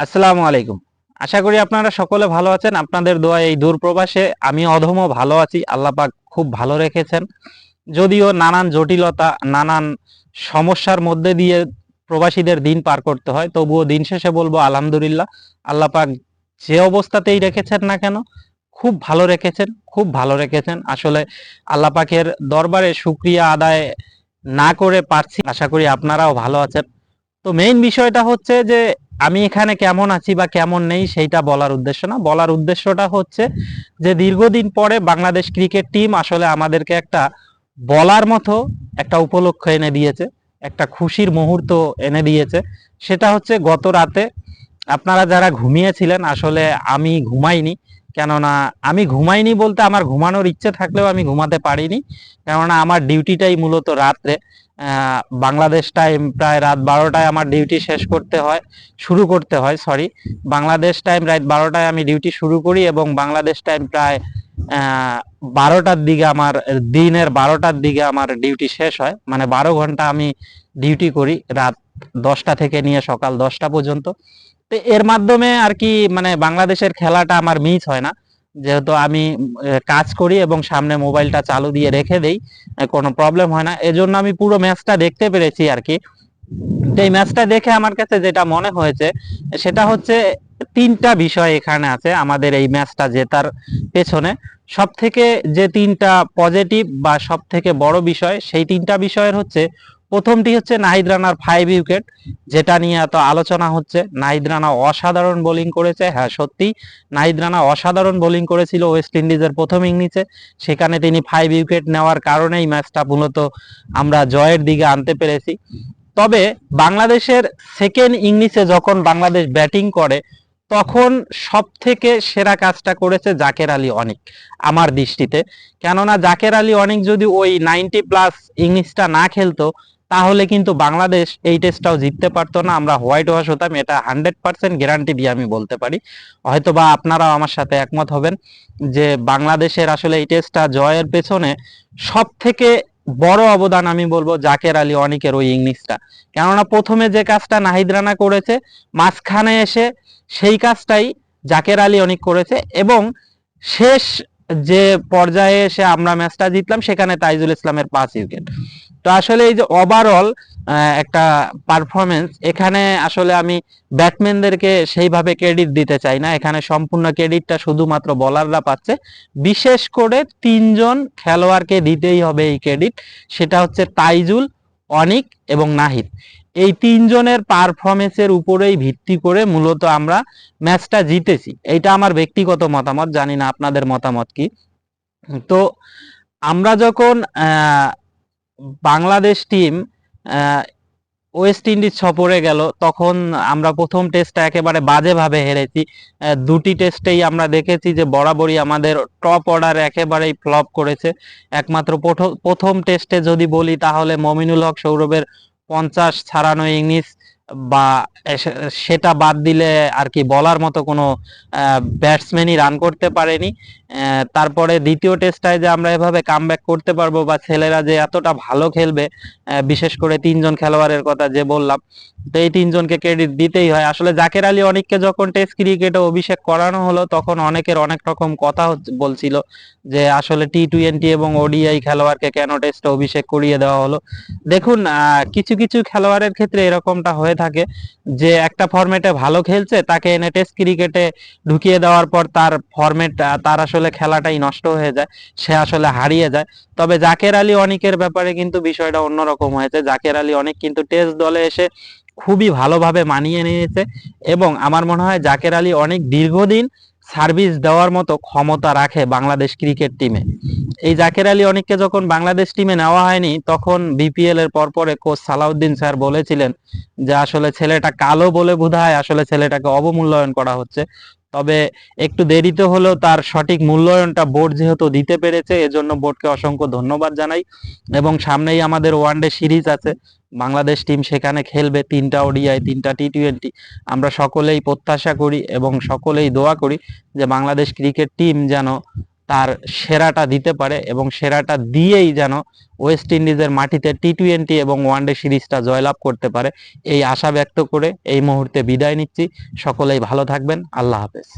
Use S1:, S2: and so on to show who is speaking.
S1: আসসালামু আলাইকুম। আশা করি আপনারা সকলে ভালো আছেন। আপনাদের দোয়া এই দূর প্রবাসে আমি অধমও ভালো আছি। আল্লাহ পাক খুব ভালো রেখেছেন। যদিও নানান জটিলতা, নানান সমস্যার মধ্যে দিয়ে প্রবাসীদের দিন পার করতে হয়, তবুও দিন শেষে বলব আলহামদুলিল্লাহ, আল্লাহ পাক যে অবস্থাতেই রেখেছেন না কেন, খুব ভালো রেখেছেন, খুব ভালো রেখেছেন। আসলে আল্লাহ পাকের দরবারে শুক্রিয়া আদায় না করে পারছি। আশা করি আপনারাও ভালো আছেন। তো মেইন বিষয়টা হচ্ছে যে আমি এখানে কেমন আছি বা কেমন নেই সেইটা বলার উদ্দেশ্য না। বলার উদ্দেশ্যটা হচ্ছে যে দীর্ঘদিন পরে বাংলাদেশ ক্রিকেট টিম আসলে আমাদেরকে একটা বলার মতো একটা উপলক্ষ এনে দিয়েছে, একটা খুশির মুহূর্ত এনে দিয়েছে। সেটা হচ্ছে গত রাতে আপনারা যারা ঘুমিয়েছিলেন, আসলে আমি ঘুমাইনি। কেননা আমি ঘুমাইনি বলতে আমার ঘুমানোর ইচ্ছে থাকলেও আমি ঘুমাতে পারিনি। কেননা আমার ডিউটিটাই মূলত রাত্রে। বাংলাদেশ টাইম প্রায় রাত বারোটায় আমার ডিউটি শেষ করতে হয়, শুরু করতে হয় সরি বাংলাদেশ টাইম রাত বারোটায় আমি ডিউটি শুরু করি এবং বাংলাদেশ টাইম প্রায় বারোটার দিকে আমার, দিনের বারোটার দিকে আমার ডিউটি শেষ হয়। মানে বারো ঘণ্টা আমি ডিউটি করি রাত দশটা থেকে নিয়ে সকাল দশটা পর্যন্ত। তো এর মাধ্যমে আর কি মানে বাংলাদেশের খেলাটা আমার মিস হয় না। যেহেতু আমি কাজ করি এবং সামনে মোবাইলটা চালু দিয়ে রেখে দেই কোনো প্রবলেম হয় না। এজন্য আমি পুরো ম্যাচটা দেখতে পেরেছি আর কি। তো এই ম্যাচটা দেখে আমার কাছে যেটা মনে হয়েছে, সেটা হচ্ছে তিনটা বিষয় এখানে আছে আমাদের এই ম্যাচটা জেতার পেছনে। সব থেকে যে তিনটা পজিটিভ বা সব থেকে বড় বিষয়, সেই তিনটা বিষয়ের হচ্ছে প্রথমটি হচ্ছে নাহিদ রানার ফাইভ উইকেট যেটা নিয়ে এত আলোচনা হচ্ছে। নাহিদ রানা অসাধারণ বোলিং করেছে হ্যাঁ সত্যি। নাহিদ রানা অসাধারণ বোলিং করেছিল ওয়েস্ট ইন্ডিজের প্রথম ইনিংসে সেখানে তিনি ফাইভ উইকেট নেওয়ার কারণেই ম্যাচটা মূলত আমরা জয়ের দিকে আনতে পেরেছি। তবে বাংলাদেশের সেকেন্ড ইংলিশে যখন বাংলাদেশ ব্যাটিং করে, তখন সব থেকে সেরা কাজটা করেছে জাকের আলী অনেক, আমার দৃষ্টিতে। কেননা জাকের আলী অনেক যদি ওই নাইনটি প্লাস ইংলিশটা না খেলতো তাহলে কিন্তু বাংলাদেশ এই টেস্টটাও জিততে পারতো না। আমরা হোয়াইট ওয়াশ হতাম, এটা হান্ড্রেড পার্সেন্ট গ্যারান্টি দিয়ে আমি বলতে পারি। হয়তো বা আপনারাও আমার সাথে একমত হবেন যে বাংলাদেশের আসলে এই টেস্টটা জয়ের পেছনে সব থেকে বড় অবদান আমি বলব জাকের আলী অনিকের ওই ইংলিশটা কেননা প্রথমে যে কাজটা নাহিদ রানা করেছে, মাঝখানে এসে সেই কাজটাই জাকের আলী অনিক করেছে এবং শেষ যে পর্যায়ে এসে আমরা ম্যাচটা জিতলাম, সেখানে তাইজুল ইসলামের পাঁচ উইকেট তো আসলে এই যে ওভারঅল একটা পারফরমেন্স এখানে আসলে আমি ব্যাটম্যানদেরকে সেইভাবে ক্রেডিট দিতে চাই না। এখানে সম্পূর্ণ ক্রেডিটটা শুধুমাত্র বলাররা পাচ্ছে। বিশেষ করে তিনজন খেলোয়াড়কে দিতেই হবে এই ক্রেডিট সেটা হচ্ছে তাইজুল, অনিক এবং নাহিদ। এই তিনজনের পারফরমেন্সের উপরেই ভিত্তি করে মূলত আমরা ম্যাচটা জিতেছি। এইটা আমার ব্যক্তিগত মতামত, জানি না আপনাদের মতামত কি। তো আমরা যখন বাংলাদেশ টিম ওয়েস্ট ইন্ডিজ সফরে গেল। তখন আমরা প্রথম টেস্টটা একেবারে বাজেভাবে হেরেছি। দুটি টেস্টেই আমরা দেখেছি যে বরাবরই আমাদের টপ অর্ডার একেবারেই ফ্লপ করেছে। একমাত্র প্রথম টেস্টে যদি বলি তাহলে মমিনুল হক সৌরভের পঞ্চাশ ছাড়ানো ইংলিশ বা সেটা বাদ দিলে আর কি বলার মতো কোনো ব্যাটসম্যানই রান করতে পারেনি। তারপরে দ্বিতীয় টেস্টটায় যে আমরা এভাবে কামব্যাক করতে পারব বা ছেলেরা যে এতটা ভালো খেলবে বিশেষ করে তিনজন খেলোয়াড়ের কথা যে বললাম তো এই তিনজনকে ক্রেডিট দিতেই হয়। আসলে জাকের আলী অনেককে যখন টেস্ট ক্রিকেটে অভিষেক করানো হলো, তখন অনেকের অনেক রকম কথা বলছিল যে আসলে টি টোয়েন্টি এবং ওডিআই খেলোয়াড়কে কেন টেস্টে অভিষেক করিয়ে দেওয়া হলো। দেখুন কিছু কিছু খেলোয়াড়ের ক্ষেত্রে এরকমটা হয়ে থাকে যে একটা ফরম্যাটে ভালো খেলছে, তাকে এনে টেস্ট ক্রিকেটে ঢুকিয়ে দেওয়ার পর তার ফরম্যাট তার আসলে খেলাটাই নষ্ট হয়ে যায়, সে আসলে হারিয়ে যায়। তবে জাকের আলী অনেকের ব্যাপারে কিন্তু বিষয়টা অন্যরকম হয়েছে। জাকের আলী অনেক কিন্তু টেস্ট দলে এসে খুবই ভালোভাবে মানিয়ে নিয়েছে এবং আমার মনে হয় জাকের আলী অনেক দীর্ঘদিন সার্ভিস দেওয়ার মতো ক্ষমতা রাখে বাংলাদেশ ক্রিকেট টিমে। এই জাকের আলী অনেককে যখন বাংলাদেশ টিমে নেওয়া হয়নি, তখন বিপিএল এর পরপরে কোচ সালাউদ্দিন স্যার বলেছিলেন যে, আসলে ছেলেটা কালো বলে বোধহয় আসলে ছেলেটাকে অবমূল্যায়ন করা হচ্ছে। তবে একটু দেরিতে হলেও তার সঠিক মূল্যায়নটা বোর্ড যেহেতু দিতে পেরেছে, এজন্য বোর্ডকে অসংখ্য ধন্যবাদ জানাই। এবং সামনেই আমাদের ওয়ানডে সিরিজ আছে, বাংলাদেশ টিম সেখানে খেলবে তিনটা ওডিআই, তিনটা টি টোয়েন্টি আমরা সকলেই প্রত্যাশা করি এবং সকলেই দোয়া করি যে বাংলাদেশ ক্রিকেট টিম যেন তার সেরাটা দিতে পারে এবং সেরাটা দিয়েই যেন ওয়েস্ট ইন্ডিজের মাটিতে টি টোয়েন্টি এবং ওয়ানডে সিরিজটা জয়লাভ করতে পারে। এই আশা ব্যক্ত করে এই মুহূর্তে বিদায় নিচ্ছি। সকলেই ভালো থাকবেন। আল্লাহ হাফেজ।